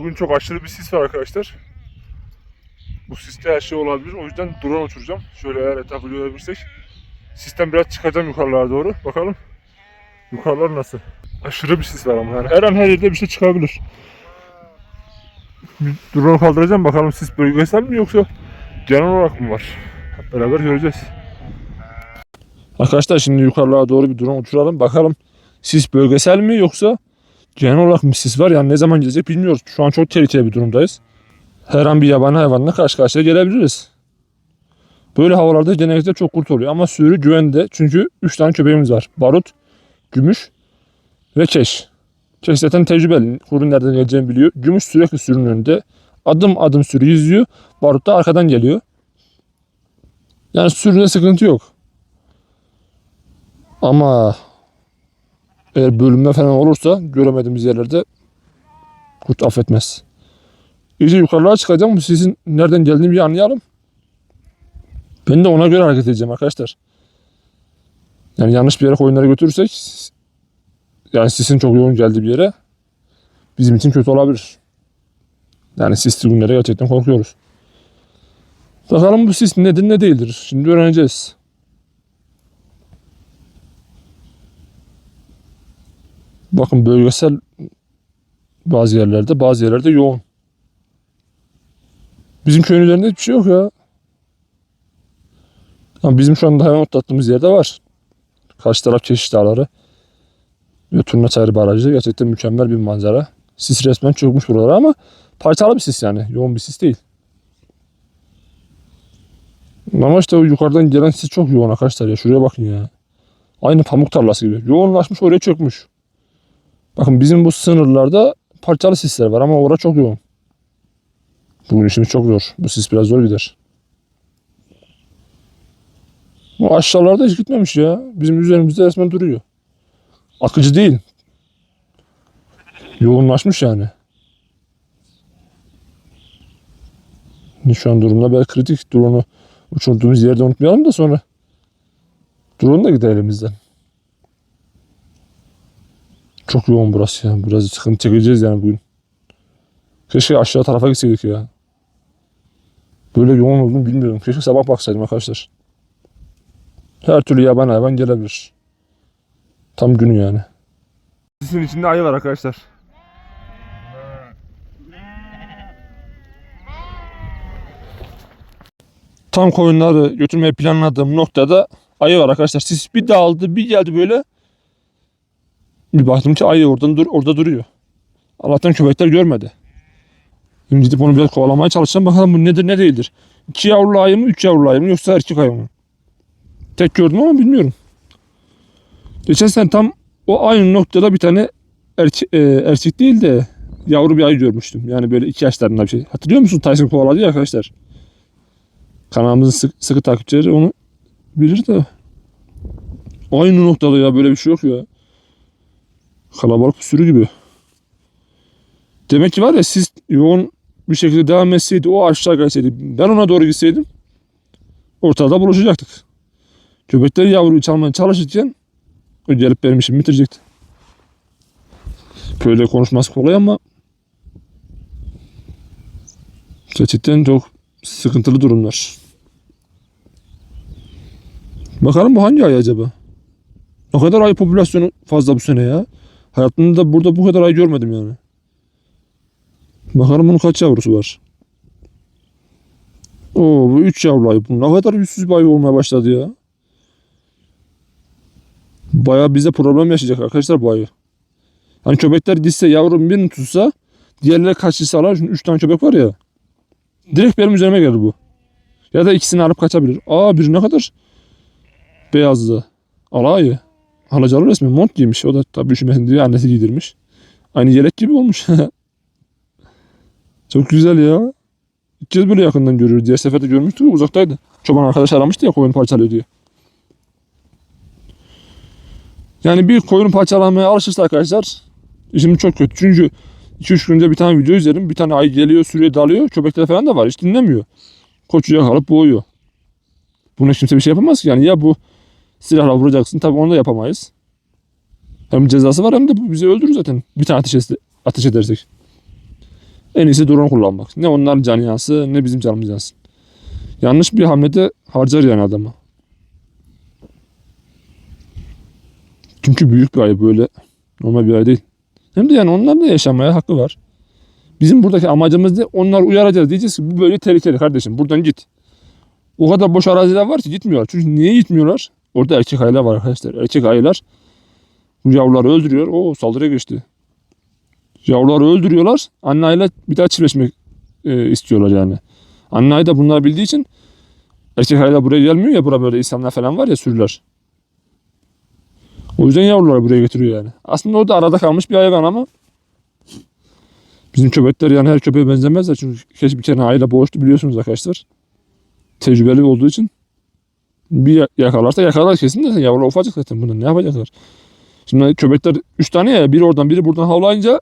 Bugün çok aşırı bir sis var arkadaşlar. Bu siste her şey olabilir. O yüzden drone uçuracağım. Şöyle eğer etrafı görebilirsek. Sisten biraz çıkacağım yukarılara doğru. Bakalım. Yukarılar nasıl? Aşırı bir sis var ama yani. Her an her yerde bir şey çıkabilir. Bir drone kaldıracağım bakalım sis bölgesel mi yoksa genel olarak mı var? Beraber göreceğiz. Arkadaşlar şimdi yukarılara doğru bir drone uçuralım. Bakalım sis bölgesel mi yoksa genel olarak mı sis var? Yani ne zaman gelecek bilmiyoruz. Şu an çok tehlikeli bir durumdayız. Her an bir yabani hayvanla karşı karşıya gelebiliriz. Böyle havalarda genellikle çok kurt oluyor ama sürü güvende. Çünkü 3 tane köpeğimiz var. Barut, Gümüş ve Keş. Keş zaten tecrübeli. Kurun nereden geleceğini biliyor. Gümüş sürekli sürünün önünde. Adım adım sürü izliyor. Barut da arkadan geliyor. Yani sürüde sıkıntı yok. Ama eğer bölünme falan olursa göremediğimiz yerlerde kurt affetmez. İyice yukarılara çıkacağım. Bu sizin nereden geldiğini bir anlayalım. Ben de ona göre hareket edeceğim arkadaşlar. Yani yanlış bir yere koyunları götürürsek yani sisin çok yoğun geldiği bir yere bizim için kötü olabilir. Yani sisli günlere gerçekten korkuyoruz. Bakalım bu sis nedir ne değildir. Şimdi öğreneceğiz. Bakın bölgesel bazı yerlerde bazı yerlerde yoğun. Bizim köyün üzerinde hiçbir şey yok ya. Ama bizim şu anda hayvan otlattığımız yerde var. Karşı taraf keşiş dağları. Ve Turnaçayır Barajı gerçekten mükemmel bir manzara. Sis resmen çökmüş buralara ama parçalı bir sis yani. Yoğun bir sis değil. Ama işte o yukarıdan gelen sis çok yoğun arkadaşlar ya. Şuraya bakın ya. Aynı pamuk tarlası gibi. Yoğunlaşmış oraya çökmüş. Bakın bizim bu sınırlarda parçalı sisler var ama orada çok yoğun. Bugün işimiz çok zor. Bu sis biraz zor gider. Bu aşağılarda hiç gitmemiş ya. Bizim üzerimizde resmen duruyor. Akıcı değil. Yoğunlaşmış yani. Şu an durumda böyle kritik. Drone'u uçurduğumuz yerde unutmayalım da sonra. Drone da gider elimizden. Çok yoğun burası ya. Biraz sıkıntı çekeceğiz yani bugün. Keşke aşağı tarafa gitseydik ya. Böyle yoğun olduğunu bilmiyorum. Keşke sabah baksaydım arkadaşlar. Her türlü yaban hayvan gelebilir. Tam günü yani. Sisin içinde ayı var arkadaşlar. Tam koyunları götürmeyi planladığım noktada ayı var arkadaşlar. Sis bir dağıldı bir geldi böyle. Bir baktım ki ayı oradan dur orada duruyor. Allah'tan köpekler görmedi. Şimdi gidip onu biraz kovalamaya çalışacağım. Bakalım bu nedir ne değildir. İki yavrulu ayı mı, üç yavrulu ayı mı yoksa erkek ayı mı? Tek gördüm ama bilmiyorum. Geçen sene tam o aynı noktada bir tane erke, e, erkek değil de yavru bir ayı görmüştüm. Yani böyle iki yaşlarında bir şey. Hatırlıyor musun Tyson kovaladı ya arkadaşlar. Kanalımızın sık, sıkı takipçileri onu bilir de. Aynı noktada ya böyle bir şey yok ya. Kalabalık bir sürü gibi. Demek ki var ya siz yoğun bir şekilde devam etseydi o aşağı gelseydi ben ona doğru gitseydim ortada buluşacaktık. Köpekler yavruyu çalmaya çalışırken o gelip benim işimi bitirecekti. Böyle konuşması kolay ama gerçekten çok sıkıntılı durumlar. Bakalım bu hangi ay acaba? Ne kadar ayı popülasyonu fazla bu sene ya. Hayatımda burada bu kadar ayı görmedim yani. Bakalım bunun kaç yavrusu var. Oo bu 3 yavru ayı. Bu ne kadar yüzsüz bir ayı olmaya başladı ya. Baya bize problem yaşayacak arkadaşlar bu ayı. Hani köpekler gitse yavrum birini tutsa diğerleri kaçırsalar. Şimdi 3 tane köpek var ya. Direkt benim üzerime gelir bu. Ya da ikisini alıp kaçabilir. Aa bir ne kadar beyazdı. Alayı. Halacalı resmen mont giymiş. O da tabii üşümesin diye annesi giydirmiş. Aynı yelek gibi olmuş. Çok güzel ya. İlk kez böyle yakından görüyoruz. Diğer seferde görmüştük uzaktaydı. Çoban arkadaş aramıştı ya koyun parçalıyor diye. Yani bir koyunu parçalamaya alışırsa arkadaşlar işim çok kötü. Çünkü 2-3 günde bir tane video izledim. Bir tane ay geliyor sürüye dalıyor. Köpekler falan da var. Hiç dinlemiyor. Koçu yakalayıp boğuyor. Buna kimse bir şey yapamaz ki. Yani ya bu silahla vuracaksın. Tabii onu da yapamayız. Hem cezası var hem de bizi öldürür zaten. Bir tane ateş, ateş edersek. En iyisi drone kullanmak. Ne onların canı yansın ne bizim canımız yansın. Yanlış bir hamlede harcar yani adamı. Çünkü büyük bir ayı böyle normal bir ayı değil. Hem de yani onlar da yaşamaya hakkı var. Bizim buradaki amacımız ne? Onları uyaracağız. Diyeceğiz ki bu böyle tehlikeli kardeşim. Buradan git. O kadar boş araziler var ki gitmiyorlar. Çünkü niye gitmiyorlar? Orada erkek ayılar var arkadaşlar. Erkek ayılar yavruları öldürüyor. O saldırıya geçti. Yavruları öldürüyorlar. Anne ayıyla bir daha çiftleşmek e, istiyorlar yani. Anne ayı da bunları bildiği için erkek ayılar buraya gelmiyor ya. Burada böyle insanlar falan var ya sürüler. O yüzden yavruları buraya getiriyor yani. Aslında o da arada kalmış bir hayvan ama bizim köpekler yani her köpeğe benzemezler. Çünkü keşke bir kere ayıyla boğuştu biliyorsunuz arkadaşlar. Tecrübeli olduğu için bir ya- yakalarsa yakalar kesin de yavrular ufacık zaten bunu ne yapacaklar? Şimdi köpekler üç tane ya biri oradan biri buradan havlayınca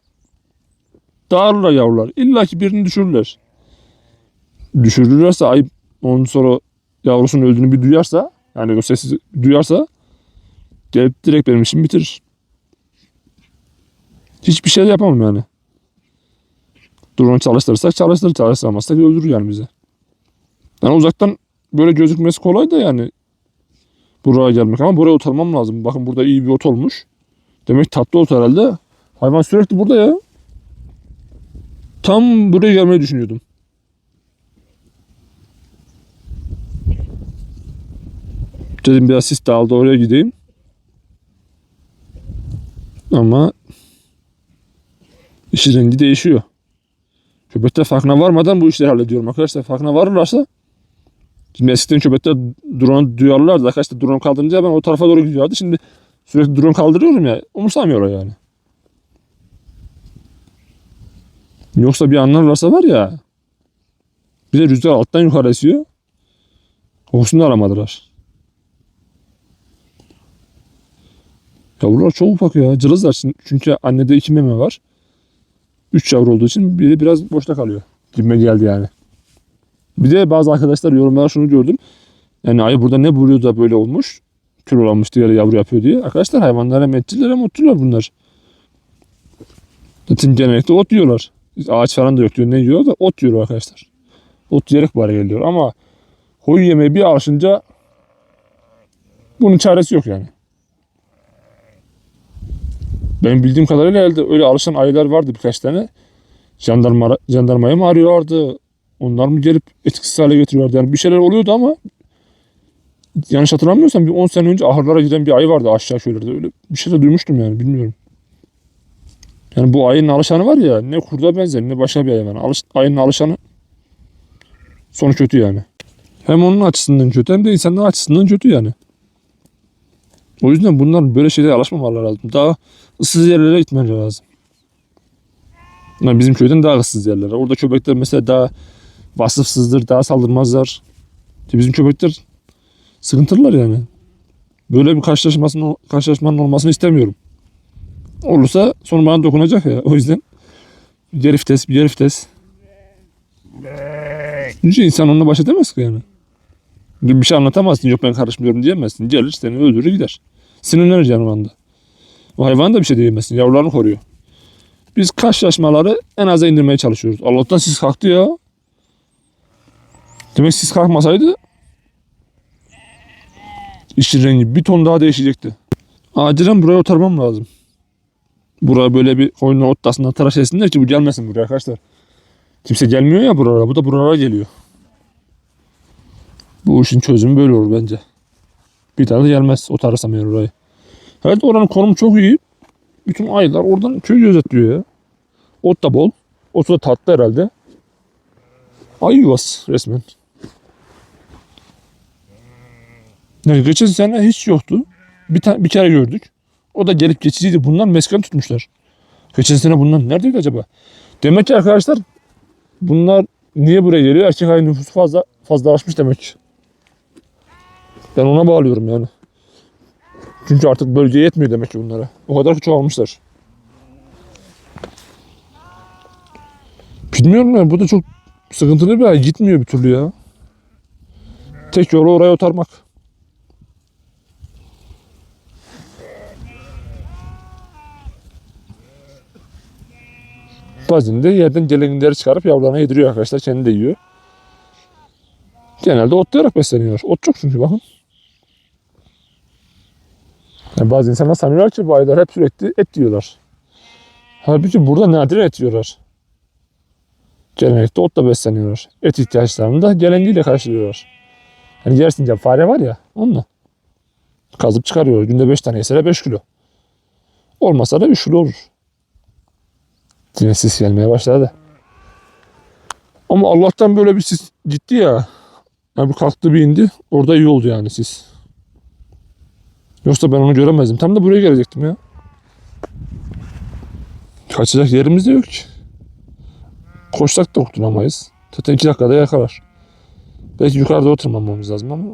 dağılırlar yavrular. İlla ki birini düşürürler. Düşürürlerse ayıp ondan sonra yavrusunun öldüğünü bir duyarsa yani o sesi duyarsa gelip direkt benim işimi bitirir. Hiçbir şey de yapamam yani. Drone çalıştırırsak çalıştırır, çalıştıramazsak öldürür yani bizi. Yani uzaktan böyle gözükmesi kolay da yani buraya gelmek ama buraya oturmam lazım. Bakın burada iyi bir ot olmuş. Demek tatlı ot herhalde. Hayvan sürekli burada ya. Tam buraya gelmeyi düşünüyordum. Dedim biraz sis dağıldı oraya gideyim. Ama işin rengi değişiyor. Köpekler farkına varmadan bu işleri hallediyorum arkadaşlar. Farkına varırlarsa Şimdi eskiden köpekler drone duyarlardı. Arkadaşlar drone kaldırınca ben o tarafa doğru gidiyordu. Şimdi sürekli drone kaldırıyorum ya. Umursamıyorlar yani. Yoksa bir anlarlarsa var ya. Bir de rüzgar alttan yukarı esiyor. Kokusunu da alamadılar. Yavrular çok ufak ya. Cılızlar. Çünkü annede iki meme var. Üç yavru olduğu için biri biraz boşta kalıyor. Gibime geldi yani. Bir de bazı arkadaşlar yorumlara şunu gördüm. Yani ayı burada ne buluyor da böyle olmuş. Kilolanmış diye yavru yapıyor diye. Arkadaşlar hayvanlar hem etçiler hem bunlar. Zaten genellikle ot yiyorlar. Ağaç falan da yok diyor. Ne yiyor da ot yiyor arkadaşlar. Ot yiyerek bari geliyor ama koyu yemeğe bir alışınca bunun çaresi yok yani. Benim bildiğim kadarıyla elde öyle alışan ayılar vardı birkaç tane. Jandarma, jandarmaya mı arıyorlardı? Onlar mı gelip etkisiz hale getiriyorlardı? Yani bir şeyler oluyordu ama yanlış hatırlamıyorsam bir 10 sene önce ahırlara giden bir ayı vardı aşağı köylerde. Öyle bir şey de duymuştum yani bilmiyorum. Yani bu ayının alışanı var ya ne kurda benzer ne başka bir hayvan. Alış, ayının alışanı sonu kötü yani. Hem onun açısından kötü hem de insanların açısından kötü yani. O yüzden bunlar böyle şeylere alışmamaları lazım. Daha ıssız yerlere gitmeleri lazım. Yani bizim köyden daha ıssız yerlere. Orada köpekler mesela daha vasıfsızdır, daha saldırmazlar. Bizim köpekler sıkıntılılar yani. Böyle bir karşılaşmasının, karşılaşmanın olmasını istemiyorum. Olursa sonra bana dokunacak ya. O yüzden bir geri vites, bir geri vites. Çünkü insan onunla baş edemez ki yani. Bir şey anlatamazsın. Yok ben karışmıyorum diyemezsin. Gelir seni öldürür gider. Sinirlenir canım anda. O hayvan da bir şey diyemezsin. Yavrularını koruyor. Biz karşılaşmaları en aza indirmeye çalışıyoruz. Allah'tan siz kalktı ya. Demek siz kalkmasaydı işin rengi bir ton daha değişecekti. Acilen buraya oturmam lazım. Buraya böyle bir koyunun otlasından tıraş etsinler ki bu gelmesin buraya arkadaşlar. Kimse gelmiyor ya buralara. Bu da buralara geliyor. Bu işin çözümü böyle olur bence. Bir daha da gelmez o tarasam yer orayı. Evet oranın konumu çok iyi. Bütün ayılar oradan köy gözetliyor ya. Ot da bol. Otu da tatlı herhalde. Ayı yuvası resmen. Yani geçen sene hiç yoktu. Bir, ta- bir kere gördük. O da gelip geçiciydi. Bunlar mesken tutmuşlar. Geçen sene bunlar neredeydi acaba? Demek ki arkadaşlar bunlar niye buraya geliyor? Erkek ayı nüfusu fazla fazlalaşmış demek. Ben ona bağlıyorum yani. Çünkü artık bölge yetmiyor demek ki bunlara. O kadar ki çoğalmışlar. Bilmiyorum ya bu da çok sıkıntılı bir ay. Gitmiyor bir türlü ya. Tek yolu oraya otarmak. Bazen de yerden gelenleri çıkarıp yavrularına yediriyor arkadaşlar. Kendi de yiyor. Genelde otlayarak besleniyor. Ot çok çünkü bakın. Yani bazı insanlar sanıyorlar ki bu ayılar hep sürekli et yiyorlar. Halbuki burada nadiren et yiyorlar. Genellikle otla besleniyorlar. Et ihtiyaçlarını da gelengiyle karşılıyorlar. Hani yersin diye fare var ya onunla. Kazıp çıkarıyor. Günde 5 tane yese 5 kilo. Olmasa da 3 kilo olur. Yine sis gelmeye başladı. Ama Allah'tan böyle bir sis gitti ya. Yani bir kalktı bir indi. Orada iyi oldu yani sis. Yoksa ben onu göremezdim. Tam da buraya gelecektim ya. Kaçacak yerimiz de yok ki. Koşsak da kurtulamayız. Zaten iki dakikada yakalar. Belki yukarıda oturmamamız lazım ama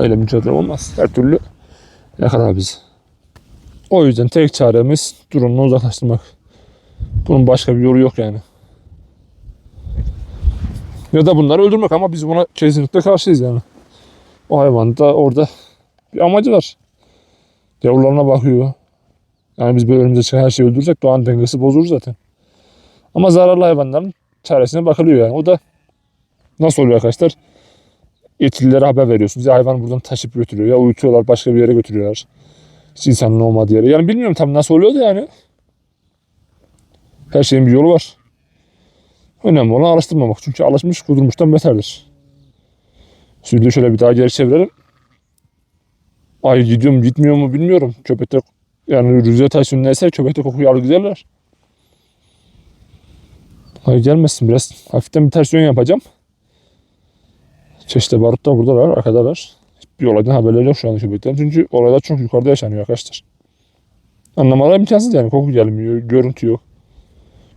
öyle mücadele olmaz. Her türlü yakalar bizi. O yüzden tek çaremiz drone'unu uzaklaştırmak. Bunun başka bir yolu yok yani. Ya da bunları öldürmek ama biz buna kesinlikle karşıyız yani. O hayvan da orada bir amacı var. Yavrularına bakıyor. Yani biz böyle önümüze çıkan her şeyi öldürsek doğan dengesi bozulur zaten. Ama zararlı hayvanların çaresine bakılıyor yani. O da nasıl oluyor arkadaşlar? Yetkililere haber veriyorsunuz. Ya hayvan buradan taşıp götürüyor. Ya uyutuyorlar başka bir yere götürüyorlar. Hiç insanın olmadığı yere. Yani bilmiyorum tam nasıl oluyor da yani. Her şeyin bir yolu var. Önemli olan araştırmamak. Çünkü alışmış kudurmuştan beterdir. Şimdi şöyle bir daha geri çevirelim. Ay gidiyor mu gitmiyor mu bilmiyorum. Köpekler yani rüzgar taşının neyse köpekte kokuyu algılarlar. Ay gelmesin biraz hafiften bir ters yön yapacağım. Çeşitli barut da buradalar arkadalar. Bir olaydan haberleri yok şu anda köpeklerin. Çünkü olaylar çok yukarıda yaşanıyor arkadaşlar. Anlamaları imkansız yani. Koku gelmiyor, görüntü yok.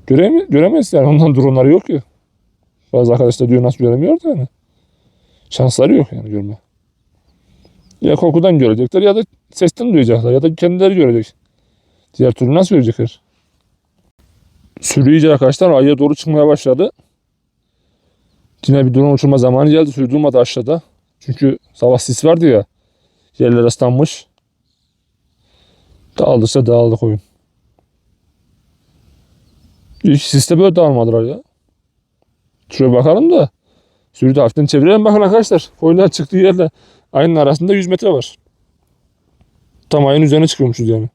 Göreme, göremez yani. Ondan dronları yok ki. Bazı arkadaşlar diyor nasıl göremiyor da yani. Şansları yok yani görme. Ya kokudan görecekler ya da sesten duyacaklar ya da kendileri görecek. Diğer türlü nasıl görecekler? Sürü arkadaşlar ayıya doğru çıkmaya başladı. Yine bir drone uçurma zamanı geldi. Sürü durmadı aşağıda. Çünkü sabah sis vardı ya. Yerler ıslanmış. Dağılırsa dağıldı koyun. Siste böyle dağılmadılar ya. Şuraya bakalım da. Sürüyü de hafiften çevirelim bakın arkadaşlar. Koyunlar çıktığı yerle ayının arasında 100 metre var. Tam ayın üzerine çıkıyormuşuz yani.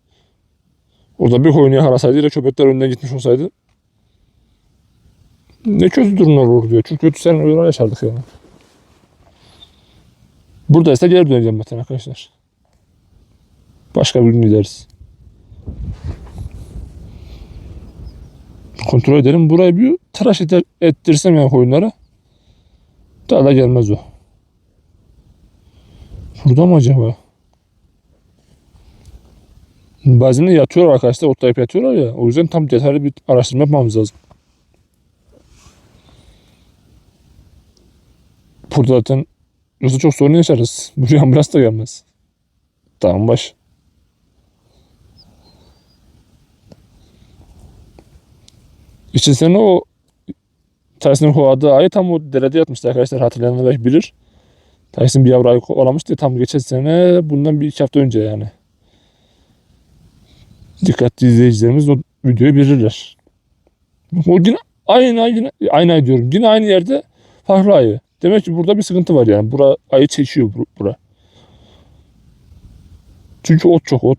Orada bir koyunu yakalasaydı da köpekler önden gitmiş olsaydı ne kötü durumlar olur diyor. Çok kötü senaryolar yaşardık yani. Burada ise geri döneceğim zaten arkadaşlar. Başka bir gün gideriz. Kontrol edelim. Burayı bir tıraş eder, ettirsem yani koyunlara. Daha da gelmez o. Burada mı acaba? Bazen de yatıyorlar arkadaşlar. Otlayıp yatıyorlar ya. O yüzden tam detaylı bir araştırma yapmamız lazım. Burada zaten yoksa çok sorun yaşarız. Buraya ambulans da gelmez. Tamam baş. Sene o Tyson'ın kovaladığı ayı tam o derede yatmıştı arkadaşlar. Hatırlayanlar belki bilir. Tyson bir yavru ayı kovalamıştı. Tam geçen sene bundan bir iki hafta önce yani. Dikkatli izleyicilerimiz o videoyu bilirler. O yine aynı aynı aynı ay diyorum. Yine aynı yerde farklı ayı. Demek ki burada bir sıkıntı var yani. Bura ayı çekiyor bur- bura. Çünkü ot çok ot.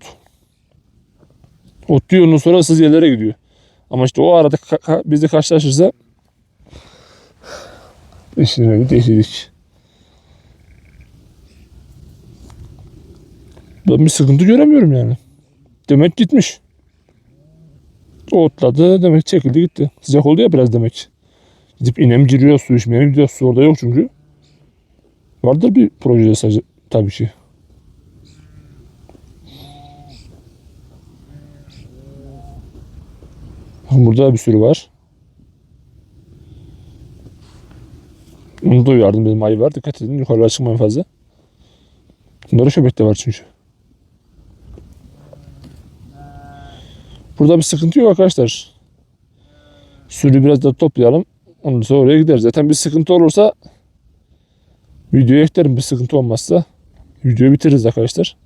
Ot diyor ondan sonra ıssız yerlere gidiyor. Ama işte o arada bizde karşılaşırsa işine bir değişiklik. Ben bir sıkıntı göremiyorum yani. Demek gitmiş. Otladı demek çekildi gitti. Sıcak oldu ya biraz demek. Gidip inem giriyor su içmeye gidiyor. Su orada yok çünkü. Vardır bir projede sadece tabii ki. Bakın Burada bir sürü var. Onu da uyardım benim ayı var. Dikkat edin yukarılara çıkmayın fazla. Bunların köpek de var çünkü. Burada bir sıkıntı yok arkadaşlar. Sürü biraz da toplayalım. Ondan sonra oraya gideriz. Zaten bir sıkıntı olursa videoya eklerim. Bir sıkıntı olmazsa videoyu bitiririz arkadaşlar.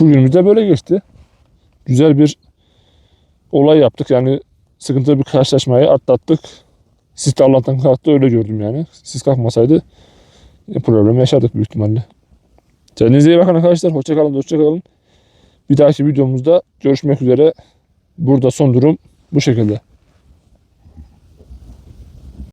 Bugünümüz de böyle geçti. Güzel bir olay yaptık. Yani sıkıntılı bir karşılaşmayı atlattık. Sis de Allah'tan kalktı öyle gördüm yani. Sis kalkmasaydı e, problem yaşardık büyük ihtimalle. Kendinize iyi bakın arkadaşlar. Hoşçakalın, hoşçakalın. Bir dahaki videomuzda görüşmek üzere. Burada son durum bu şekilde.